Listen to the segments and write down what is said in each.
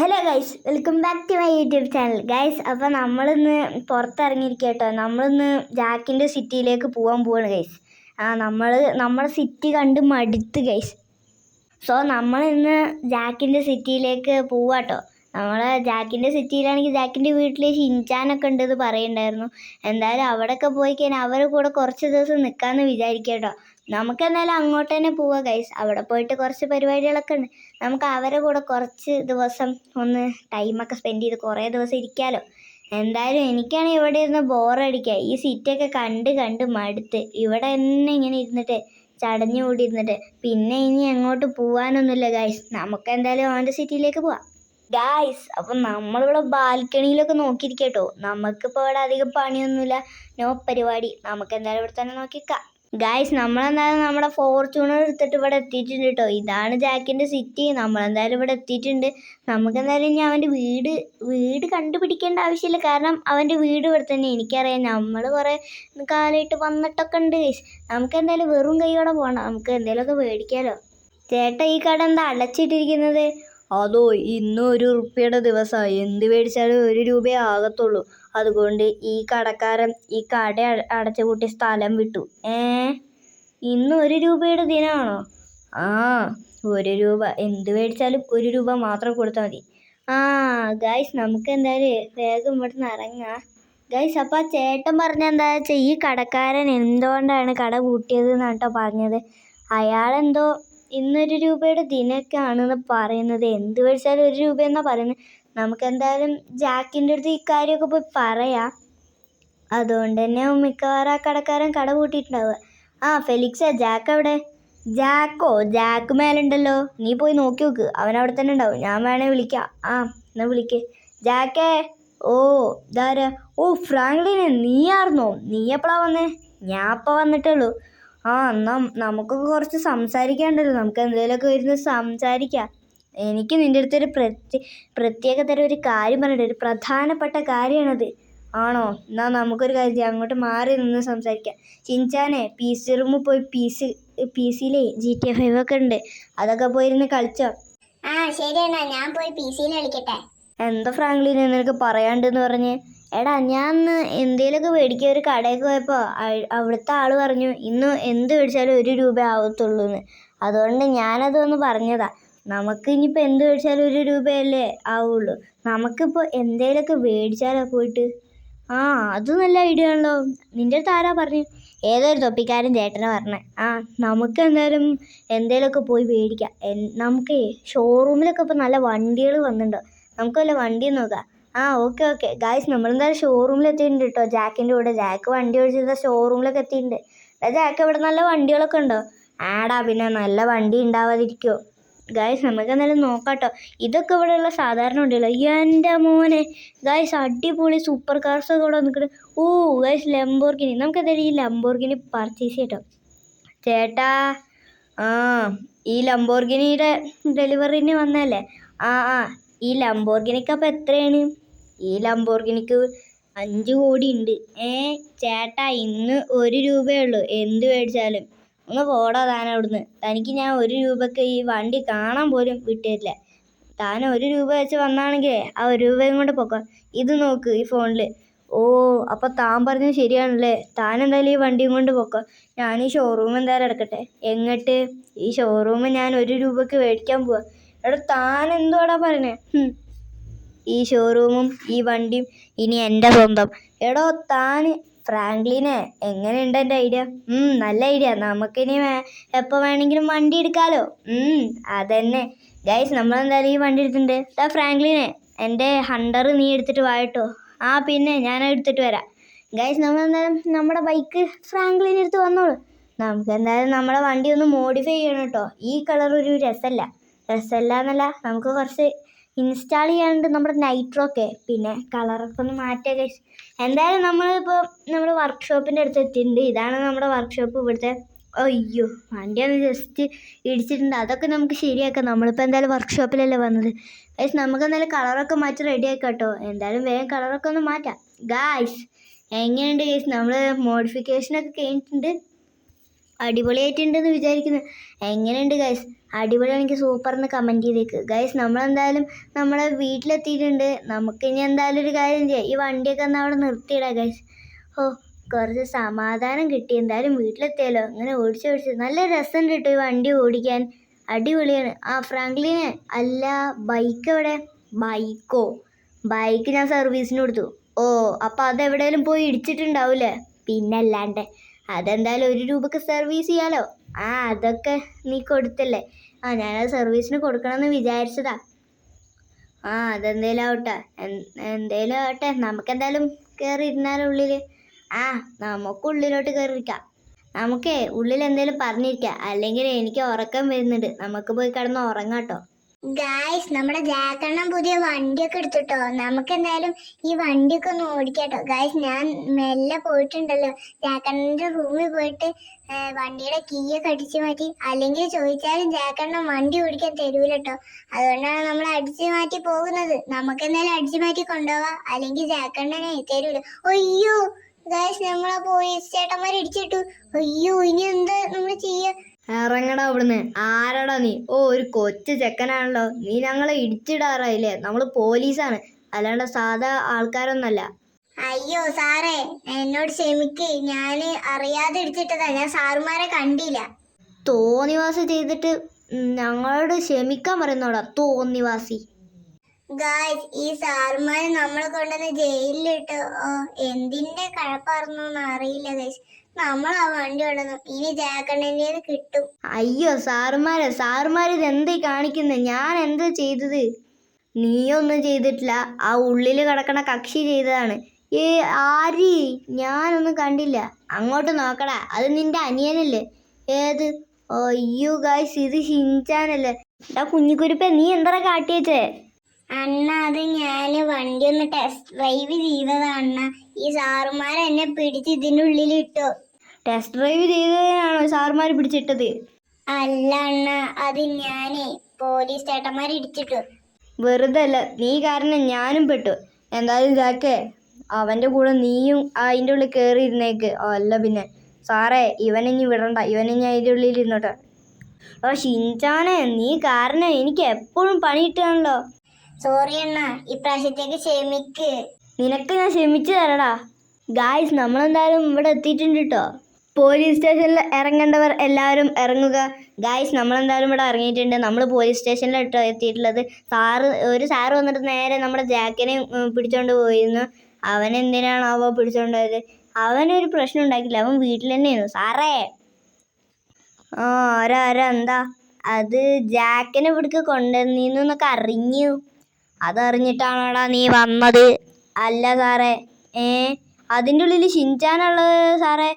Hello guys welcome back to my YouTube channel guys അപ്പോൾ നമ്മളിന്ന് പുറത്തിറങ്ങിയിരിക്കുക കേട്ടോ നമ്മളിന്ന് ജാക്കിന്റെ സിറ്റിയിലേക്ക് പോകാൻ പോവാണ് ഗൈസ് ആ നമ്മൾ നമ്മളെ സിറ്റി കണ്ട് മടുത്ത് ഗൈസ് സോ നമ്മളിന്ന് ജാക്കിന്റെ സിറ്റിയിലേക്ക് പോവാട്ടോ. നമ്മൾ ജാക്കിന്റെ സിറ്റിയിലാണെങ്കിൽ ജാക്കിന്റെ വീട്ടിൽ ഷിൻചാനൊക്കെ ഉണ്ടെന്ന് പറയുന്നുണ്ടായിരുന്നു. എന്തായാലും അവിടെയൊക്കെ പോയി കഴിഞ്ഞാൽ അവരുടെ കൂടെ കുറച്ച് ദിവസം നിൽക്കാമെന്ന് വിചാരിക്കാം കേട്ടോ നമുക്ക് എന്നാലും അങ്ങോട്ട് തന്നെ പോവാം ഗൈസ് അവിടെ പോയിട്ട് കുറച്ച് പരിപാടികളൊക്കെ ഉണ്ട്. നമുക്ക് അവരെ കൂടെ കുറച്ച് ദിവസം ഒന്ന് ടൈമൊക്കെ സ്പെൻഡ് ചെയ്ത് കുറേ ദിവസം ഇരിക്കാമല്ലോ എന്തായാലും എനിക്കാണ് ഇവിടെ ഇരുന്ന് ബോറടിക്കുക ഈ സീറ്റൊക്കെ കണ്ട് കണ്ട് മടുത്ത് ഇവിടെ തന്നെ ഇങ്ങനെ ഇരുന്നിട്ട് ചടഞ്ഞു കൂടി ഇരുന്നിട്ട് പിന്നെ ഇനി എങ്ങോട്ട് പോവാനൊന്നുമില്ല ഗൈസ് നമുക്ക് എന്തായാലും അവന്റെ സിറ്റിയിലേക്ക് പോവാം. ഗായ്സ് അപ്പം നമ്മളിവിടെ ബാൽക്കണിയിലൊക്കെ നോക്കിയിരിക്കട്ടോ. നമുക്കിപ്പോൾ ഇവിടെ അധികം പണിയൊന്നുമില്ല. നോ പരിപാടി. നമുക്ക് എന്തായാലും ഇവിടെ തന്നെ നോക്കിക്കാം. ഗായ്സ് നമ്മളെന്തായാലും നമ്മുടെ ഫോർച്യൂണർ എടുത്തിട്ട് ഇവിടെ എത്തിയിട്ടുണ്ട് കേട്ടോ ഇതാണ് ജാക്കിന്റെ സിറ്റി നമ്മളെന്തായാലും ഇവിടെ എത്തിയിട്ടുണ്ട്. നമുക്കെന്തായാലും ഇനി അവന്റെ വീട് വീട് കണ്ടുപിടിക്കേണ്ട ആവശ്യമില്ല. കാരണം അവന്റെ വീട് ഇവിടെ തന്നെ. എനിക്കറിയാം നമ്മൾ കുറേ കാലമായിട്ട് വന്നിട്ടൊക്കെ ഉണ്ട് ഗൈസ് നമുക്കെന്തായാലും വെറും കൈയോടെ പോകണം നമുക്ക് എന്തെങ്കിലുമൊക്കെ മേടിക്കാമല്ലോ ചേട്ട ഈ കട എന്താ അടച്ചിട്ടിരിക്കുന്നത്? അതോ ഇന്നും ഒരു ഉറുപ്പിയുടെ ദിവസമാണ് എന്ത് മേടിച്ചാലും ഒരു രൂപയേ ആകത്തുള്ളൂ. അതുകൊണ്ട് ഈ കടക്കാരൻ ഈ കട അട- അടച്ചു പൂട്ടി സ്ഥലം വിട്ടു. ഏ? ഇന്ന് ഒരു രൂപയുടെ ദിനമാണോ ആ ഒരു രൂപ. എന്ത് മേടിച്ചാലും ഒരു രൂപ മാത്രം കൊടുത്താൽ മതി. ആ ഗൈസ് നമുക്ക് എന്തായാലും വേഗം ഇവിടുന്ന് ഇറങ്ങാം ഗൈസ് അപ്പം ആ ചേട്ടൻ പറഞ്ഞ എന്താ വെച്ചാൽ ഈ കടക്കാരൻ എന്തുകൊണ്ടാണ് കട പൂട്ടിയത് എന്നാണ് കേട്ടോ പറഞ്ഞത്. അയാളെന്തോ ഇന്നൊരു രൂപയുടെ ദിനമൊക്കെ ആണെന്ന് പറയുന്നത്. എന്ത് മേടിച്ചാലും ഒരു രൂപയെന്നാണ് പറയുന്നത്. നമുക്ക് എന്തായാലും ജാക്കിന്റെ അടുത്ത് ഇക്കാര്യമൊക്കെ പോയി പറയാം. അതുകൊണ്ട് തന്നെ മിക്കവാറും ആ കടക്കാരൻ കട പൂട്ടിയിട്ടുണ്ടാവുക. ആ ഫെലിക്സാ ജാക്ക് അവിടെ ജാക്കോ ജാക്ക് മേലുണ്ടല്ലോ. നീ പോയി നോക്കി നോക്ക്. അവൻ അവിടെ തന്നെ ഉണ്ടാവും. ഞാൻ വേണേ വിളിക്കാം. ആ എന്നാ വിളിക്ക്. ജാക്കേ ഓ ഇതാരാ? ഓ ഫ്രാങ്ക്ലിനെ. നീ ആർന്നോ നീ എപ്പോഴാ വന്നേ? ഞാൻ അപ്പം വന്നിട്ടുള്ളൂ ആ എന്നാ നമുക്കൊക്കെ കുറച്ച് സംസാരിക്കാണ്ടല്ലോ. നമുക്ക് എന്തെങ്കിലുമൊക്കെ ഇരുന്ന് സംസാരിക്കാം. എനിക്ക് നിന്റെ അടുത്തൊരു പ്രത്യേക പ്രത്യേക തരം ഒരു കാര്യം പറഞ്ഞിട്ട് ഒരു പ്രധാനപ്പെട്ട കാര്യമാണത്. ആണോ? എന്നാ നമുക്കൊരു കാര്യം ചെയ്യാം. അങ്ങോട്ട് മാറി നിന്ന് സംസാരിക്കാം. ചിഞ്ചാനെ പി സി റൂമിൽ പോയി പി സി പി സിയിലേ ജി ടി ഫൈവ് ഒക്കെ ഉണ്ട്. അതൊക്കെ പോയിരുന്ന് കളിച്ചോ? ആ ശരി എന്നാ. ഞാൻ പോയി പി സിയിൽ കളിക്കട്ടെ. എന്താ ഫ്രാങ്ക്ലിനെ നിനക്ക് പറയാണ്ടെന്ന് പറഞ്ഞ്? എടാ ഞാൻ ഇന്ന് എന്തേലൊക്കെ മേടിക്കാൻ ഒരു കടയിൽ പോയപ്പോൾ അവിടുത്തെ ആൾ പറഞ്ഞു ഇന്ന് എന്ത് മേടിച്ചാലും ഒരു രൂപ ആവത്തുള്ളൂ എന്ന് അതുകൊണ്ട് ഞാനതൊന്ന് പറഞ്ഞതാ. നമുക്ക് ഇനിയിപ്പോൾ എന്ത് മേടിച്ചാലും ഒരു രൂപയല്ലേ ആവുള്ളൂ. നമുക്കിപ്പോൾ എന്തേലൊക്കെ മേടിച്ചാലോ പോയിട്ട്. ആ അത് നല്ല ഐഡിയ ആണല്ലോ. നിന്റെ അടുത്ത് ആരാ പറഞ്ഞു? ഏതൊരു തൊപ്പിക്കാരൻ ചേട്ടനെ പറഞ്ഞേ. ആ നമുക്ക് എന്തായാലും എന്തേലൊക്കെ പോയി മേടിക്കാം. നമുക്ക് ഷോറൂമിലൊക്കെ ഇപ്പോൾ നല്ല വണ്ടികൾ വന്നിട്ടുണ്ടോ നമുക്ക് വല്ല വണ്ടി നോക്കാം. ആ ഓക്കെ ഓക്കെ. ഗായ്സ് നമ്മളെന്തായാലും ഷോറൂമിൽ എത്തിയിട്ടുണ്ട് കേട്ടോ ജാക്കിന്റെ കൂടെ. ജാക്ക് വണ്ടി ഓടിച്ചത് ഷോറൂമിലൊക്കെ എത്തിയിട്ടുണ്ട്. ജാക്ക് ഇവിടെ നല്ല വണ്ടികളൊക്കെ ഉണ്ടോ? ആടാ പിന്നെ നല്ല വണ്ടി ഉണ്ടാവാതിരിക്കുമോ ഗായ്സ് നമുക്ക് എന്തായാലും നോക്കാം കേട്ടോ ഇതൊക്കെ ഇവിടെയുള്ള സാധാരണ വണ്ടികളോ. എന്റെ മോനെ. ഗായ്സ് അടിപൊളി സൂപ്പർ കാർസ് ഒക്കെ ഇവിടെ നിൽക്കുന്നത് ഓ ഗായ്സ് ലംബോർഗിനി നമുക്ക് എന്തായാലും ഈ ലംബോർഗിനി പർച്ചേസ് ചെയ്യട്ടോ ചേട്ടാ ആ ഈ ലംബോർഗിനിയുടെ ഡെലിവറിന് വന്നല്ലേ ആ ആ. ഈ ലംബോർഗിനിക്ക് അപ്പം എത്രയാണ്? ഈ ലംബോർഗിനിക്ക് അഞ്ച് കോടി ഉണ്ട് ഏ ചേട്ടാ ഇന്ന് ഒരു രൂപയേ ഉള്ളൂ. എന്ത് മേടിച്ചാലും? ഒന്ന് പോടാ താൻ അവിടുന്ന്. തനിക്ക് ഞാൻ ഒരു രൂപക്ക് ഈ വണ്ടി കാണാൻ പോലും വിട്ടില്ല താൻ ഒരു രൂപ വെച്ച് വന്നാണെങ്കിൽ ആ ഒരു രൂപയും കൊണ്ട് പൊക്കോ. ഇത് നോക്ക് ഈ ഫോണിൽ ഓ അപ്പോൾ താൻ പറഞ്ഞത് ശരിയാണല്ലേ? താൻ എന്തായാലും ഈ വണ്ടിയും കൊണ്ട് പൊക്കോ. ഞാൻ ഈ ഷോറൂം എന്തായാലും എടുക്കട്ടെ. എങ്ങട്ട്? ഈ ഷോറൂം ഞാൻ ഒരു രൂപക്ക് മേടിക്കാൻ പോവാ. എടാ താൻ എന്തുവാടാ പറയണേ? ഈ ഷോറൂമും ഈ വണ്ടിയും ഇനി എന്റെ സ്വന്തം. എടോ താൻ ഫ്രാങ്ക്ലിനെ എങ്ങനെയുണ്ട് എന്റെ ഐഡിയ? നല്ല ഐഡിയ. നമുക്കിനി എപ്പോൾ വേണമെങ്കിലും വണ്ടി എടുക്കാലോ? ഉം, അതന്നെ. ഗൈസ് നമ്മളെന്തായാലും ഈ വണ്ടി എടുത്തിട്ടുണ്ട്. ദാ ഫ്രാങ്ക്ലിനെ എന്റെ ഹണ്ടർ നീ എടുത്തിട്ട് വായിട്ടോ ആ പിന്നെ ഞാൻ എടുത്തിട്ട് വരാം. ഗൈസ് നമ്മളെന്തായാലും നമ്മുടെ ബൈക്ക് ഫ്രാങ്ക്ലിന് എടുത്ത് വന്നോളൂ. നമുക്ക് എന്തായാലും നമ്മുടെ വണ്ടി ഒന്ന് മോഡിഫൈ ചെയ്യണം കേട്ടോ. ഈ കളർ ഒരു രസമല്ല രസമല്ല എന്നല്ല നമുക്ക് കുറച്ച് ഇൻസ്റ്റാൾ ചെയ്യാനുണ്ട് നമ്മുടെ നൈട്രോക്കെ പിന്നെ കളറൊക്കെ ഒന്ന് മാറ്റുക എന്തായാലും നമ്മളിപ്പോൾ നമ്മുടെ വർക്ക്ഷോപ്പിന്റെ അടുത്ത് എത്തിയിട്ടുണ്ട്. ഇതാണ് നമ്മുടെ വർക്ക്ഷോപ്പ് ഇവിടുത്തെ. അയ്യോ വണ്ടി ഒന്ന് ജസ്റ്റ് ഇടിച്ചിട്ടുണ്ട്. അതൊക്കെ നമുക്ക് ശരിയാക്കാം. നമ്മളിപ്പോൾ എന്തായാലും വർക്ക്ഷോപ്പിലല്ലേ വന്നത്. ഗൈസ് നമുക്ക് എന്തായാലും കളറൊക്കെ മാറ്റി റെഡി ആക്കാം കേട്ടോ എന്തായാലും വേഗം കളറൊക്കെ ഒന്ന് മാറ്റാം. ഗായ്സ് എങ്ങനെയുണ്ട് ഗൈസ് നമ്മൾ മോഡിഫിക്കേഷനൊക്കെ കഴിഞ്ഞിട്ടുണ്ട്. അടിപൊളിയായിട്ടുണ്ടെന്ന് വിചാരിക്കുന്നു. എങ്ങനെയുണ്ട് ഗൈസ് അടിപൊളി എനിക്ക് സൂപ്പർ എന്ന് കമന്റ് ചെയ്തേക്ക്. ഗൈസ് നമ്മളെന്തായാലും നമ്മളെ വീട്ടിലെത്തിയിട്ടുണ്ട്. നമുക്ക് ഇനി എന്തായാലും ഒരു കാര്യം ചെയ്യാം. ഈ വണ്ടിയൊക്കെ ഒന്ന് അവിടെ നിർത്തിയിടാം ഗൈസ് ഓ കുറച്ച് സമാധാനം കിട്ടി. എന്തായാലും വീട്ടിലെത്തിയല്ലോ ഇങ്ങനെ ഓടിച്ച് ഓടിച്ച്. നല്ല രസമുണ്ട് കേട്ടോ ഈ വണ്ടി ഓടിക്കാൻ. അടിപൊളിയാണ്. ആ ഫ്രാങ്ക്ലിനെ അല്ല ബൈക്ക് എവിടെ? ബൈക്കോ ബൈക്ക് ഞാൻ സർവീസിന് കൊടുത്തു. ഓ അപ്പോൾ അതെവിടെയെങ്കിലും പോയി ഇടിച്ചിട്ടുണ്ടാവില്ലേ? പിന്നല്ലാണ്ട്. അതെന്തായാലും ഒരു രൂപക്ക് സർവീസ് ചെയ്യാലോ? ആ അതൊക്കെ നീ കൊടുത്തല്ലേ? ആ ഞാനത് സർവീസിന് കൊടുക്കണമെന്ന് വിചാരിച്ചതാ. ആ അതെന്തേലും ആവട്ടെ. എന്തേലും ആവട്ടെ. നമുക്കെന്തായാലും കയറി ഇരുന്നാലും ഉള്ളിൽ ആ നമുക്ക് ഉള്ളിലോട്ട് കയറിയിരിക്കാം നമുക്കേ ഉള്ളിൽ എന്തേലും പറഞ്ഞിരിക്കാം. അല്ലെങ്കിൽ എനിക്ക് ഉറക്കം വരുന്നുണ്ട്. നമുക്ക് പോയി കിടന്ന് ഉറങ്ങാട്ടോ ഗായ്സ് നമ്മുടെ ജാക്കണ്ണൻ പുതിയ വണ്ടിയൊക്കെ എടുത്തിട്ടോ. നമുക്ക് എന്തായാലും ഈ വണ്ടിയൊക്കെ ഒന്ന് ഓടിക്കാട്ടോ. ഗായ്സ് ഞാൻ മെല്ലെ പോയിട്ടുണ്ടല്ലോ. ജാക്കണ്ണന്റെ റൂമിൽ പോയിട്ട് വണ്ടിയുടെ കീയൊക്കെ അടിച്ചു മാറ്റി. അല്ലെങ്കിൽ ചോദിച്ചാലും ജാക്കണ്ണൻ വണ്ടി ഓടിക്കാൻ തരൂലട്ടോ. അതുകൊണ്ടാണ് നമ്മൾ അടിച്ചു മാറ്റി പോകുന്നത്. നമുക്ക് എന്തായാലും അടിച്ചു മാറ്റി കൊണ്ടുപോവാ. അല്ലെങ്കിൽ ജാക്കണ്ണനെ തരൂല. അയ്യോ ഗായ്സ് നമ്മളെ പോലീസ് ചേട്ടന്മാരെ ഇടിച്ചിട്ടു. അയ്യോ ഇനി എന്താ നമ്മൾ ചെയ്യാ? ഇറങ്ങടാ അവിടുന്ന്. ആരാടാ നീ? ഓ ഒരു കൊച്ചു ചെക്കനാണല്ലോ. നീ ഞങ്ങളെ ഇടിച്ചിടാറായില്ലേ? നമ്മൾ പോലീസാണ്. അല്ലാണ്ട് സാധാ ആൾക്കാരൊന്നല്ല. അയ്യോ സാറേ. എന്നോട് ക്ഷമിക്ക്. ഞാൻ അറിയാതെ ഇടിച്ചിട്ടതാ. ഞാൻ സാറുമാരെ കണ്ടില്ല. തോന്നിവാസി ചെയ്തിട്ട് ഞങ്ങളോട് ക്ഷമിക്കാൻ പറയുന്നോടാ തോന്നിവാസി. ഗായ്സ് ഈ സാറുമാര് നമ്മളെ കൊണ്ടുവന്ന് ജയിലിലിട്ട്. എന്തിന്റെ കഴപ്പാർന്നോന്ന് അറിയില്ല ഗൈസ് നമ്മൾ വണ്ടി കൊണ്ടുവന്നു ഇനി ജാക്കണ്ണന്റെ കിട്ടും. അയ്യോ സാറുമാരെ സാറുമാർ ഇത് എന്തേ കാണിക്കുന്നത് ഞാൻ എന്താ ചെയ്തത്? നീയൊന്നും ചെയ്തിട്ടില്ല. ആ ഉള്ളിൽ കിടക്കണ കക്ഷി ചെയ്തതാണ്. ഏ ആരി? ഞാനൊന്നും കണ്ടില്ല. അങ്ങോട്ട് നോക്കടാ. അത് നിന്റെ അനിയനല്ലേ? ഏത്? അയ്യോ ഗായ്സ് ഇത് ഹിഞ്ചാനല്ലേ എടാ കുഞ്ഞിക്കുരുപ്പ നീ എന്താ കാട്ടിയച്ചേ? അണ്ണ അത് ഞാൻ വണ്ടി ഒന്ന് ടെസ്റ്റ് ഡ്രൈവ് ചെയ്തതാണ് അണ്ണ. ഈ സാറുമാർ എന്നെ പിടിച്ച് ഇതിന്റെ ഉള്ളിൽ ഇട്ടു. ടെസ്റ്റ് ഡ്രൈവ് ചെയ്തതിനാണോ സാറുമാർ പിടിച്ചിട്ടത്? അല്ല അണ്ണ അത് ഞാനേ പോലീസ് ചേട്ടന്മാർ ഇടിച്ചിട്ടു. വെറുതെ അല്ല നീ കാരണം ഞാനും പെട്ടു. എന്തായാലും ഇതാക്കേ അവന്റെ കൂടെ നീയും അതിന്റെ ഉള്ളിൽ കയറി ഇരുന്നേക്ക്. ഓ, അല്ല പിന്നെ സാറേ ഇവനിഞ്ഞി വിടണ്ട. ഇവനിഞ്ഞി അതിന്റെ ഉള്ളിൽ ഇരുന്നോട്ടെ. ഓ ഷിൻചാനെ നീ കാരണം എനിക്ക് എപ്പോഴും പണി കിട്ടുകയാണല്ലോ. സോറി അണ്ണ ഇപ്രാവശ്യത്തേക്ക് ക്ഷമിക്ക്. നിനക്ക് ഞാൻ ക്ഷമിച്ചു തരടാ. ഗായ്സ് നമ്മളെന്തായാലും ഇവിടെ എത്തിയിട്ടുണ്ട് കേട്ടോ പോലീസ് സ്റ്റേഷനിൽ ഇറങ്ങേണ്ടവർ എല്ലാവരും ഇറങ്ങുക. ഗായ്സ് നമ്മളെന്തായാലും ഇവിടെ ഇറങ്ങിയിട്ടുണ്ട്. നമ്മൾ പോലീസ് സ്റ്റേഷനിൽ കേട്ടോ എത്തിയിട്ടുള്ളത്. സാറ് ഒരു സാറ് വന്നിട്ട് നേരെ നമ്മുടെ ജാക്കിനെ പിടിച്ചോണ്ട് പോയിരുന്നു. അവൻ എന്തിനാണാവോ പിടിച്ചോണ്ട് പോയത്? അവനൊരു പ്രശ്നം ഉണ്ടാക്കില്ല അവൻ വീട്ടിൽ തന്നെയായിരുന്നു. സാറേ ആ ആരാ ആരാ? എന്താ? അത് ജാക്കിനെ ഇവിടേക്ക് കൊണ്ടുവന്നിന്നൊക്കെ അറിഞ്ഞു. അതറിഞ്ഞിട്ടാണോടാ നീ വന്നത്? അല്ല സാറേ ഏ അതിന്റെ ഉള്ളിൽ ഷിൻചാനുള്ളത് സാറേ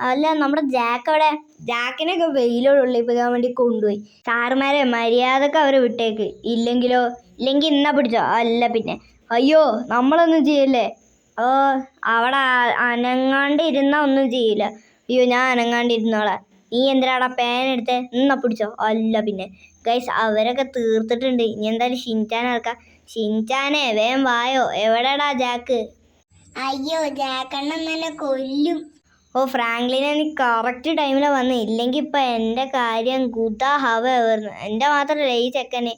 അല്ല നമ്മുടെ ജാക്ക് അവിടെ ജാക്കിനൊക്കെ വെയിലോട് ഒളിപ്പിക്കാൻ വേണ്ടി കൊണ്ടുപോയി. സാറുമാരെ മര്യാദയ്ക്ക് അവരെ വിട്ടേക്ക്. ഇല്ലെങ്കിലോ? ഇല്ലെങ്കിൽ ഇന്നാ പിടിച്ചോ? അല്ല പിന്നെ. അയ്യോ നമ്മളൊന്നും ചെയ്യല്ലേ? ഓ അവിടെ ആ- അനങ്ങാണ്ട് ഇരുന്നാ ഒന്നും ചെയ്യില്ല. അയ്യോ ഞാൻ അനങ്ങാണ്ട് ഇരുന്നോളാം നീ എന്തിനാടാ പേൻ എടുത്ത്? നിന്നാ പിടിച്ചോ? അല്ല പിന്നെ. ഗൈസ് അവരൊക്കെ തീർത്തിട്ടുണ്ട്. ഇനി എന്തായാലും ഷിൻചാൻ ഇറക്കാം ഷിൻചാനെ വേം വായോ. എവിടെടാ ജാക്ക്? അയ്യോ ജാക്കണ്ണൻ തന്നെ കൊല്ലും. ഓ ഫ്രാങ്ക്ലിൻ നീ കറക്റ്റ് ടൈമിലാണ് വന്ന്. ഇല്ലെങ്കിൽ ഇപ്പം എന്റെ കാര്യം ഗുദാ ഹവ ആയിരുന്നു എന്റെ മാത്രമല്ല ഈ ചെക്കന്.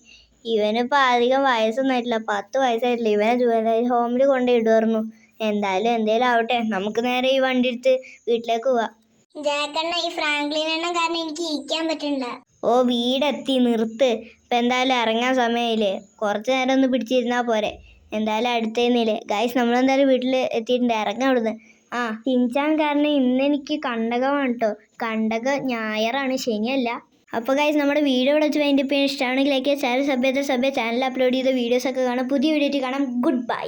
ഇവനിപ്പോൾ അധികം വയസ്സൊന്നും ആയിട്ടില്ല. പത്ത് വയസ്സായിട്ടില്ല. ഇവനെ ജുവലറി ഹോമിൽ കൊണ്ടുപോയി ഇടുമായിരുന്നു. എന്തായാലും എന്തേലും ആവട്ടെ. നമുക്ക് നേരെ ഈ വണ്ടി എടുത്ത് വീട്ടിലേക്ക് പോവാം. ജാക്കണ്ണ ഈ ഫ്രാങ്ക്ലിൻ എണ്ണം കാരണം എനിക്ക് ഇരിക്കാൻ പറ്റണ്ട ഓ വീടെത്തി നിർത്ത്. ഇപ്പം എന്തായാലും ഇറങ്ങാൻ സമയമില്ലേ കുറച്ച് നേരം ഒന്ന് പിടിച്ചിരുന്നാ പോരെ. എന്തായാലും അടുത്തേന്നില്ലേ ഗൈസ് നമ്മളെന്തായാലും വീട്ടിൽ എത്തിയിട്ടുണ്ട്. ഇറങ്ങാൻ അവിടുന്ന്. ആ തിരിച്ചാൻ കാരണം ഇന്ന് എനിക്ക് കണ്ടകമാണ് കേട്ടോ കണ്ടക ഞായറാണ് ശനിയല്ല. അപ്പോൾ ഗൈസ് നമ്മുടെ വീഡിയോ ഇവിടെ വെച്ച് വേണ്ടി ഇഷ്ടമാണെങ്കിൽ ലൈക്ക് ചാനൽ സഭ്യത സഭ്യ ചാനൽ അപ്ലോഡ് ചെയ്ത വീഡിയോസ് ഒക്കെ കാണാം. പുതിയ വീഡിയോ കാണാം. Good bye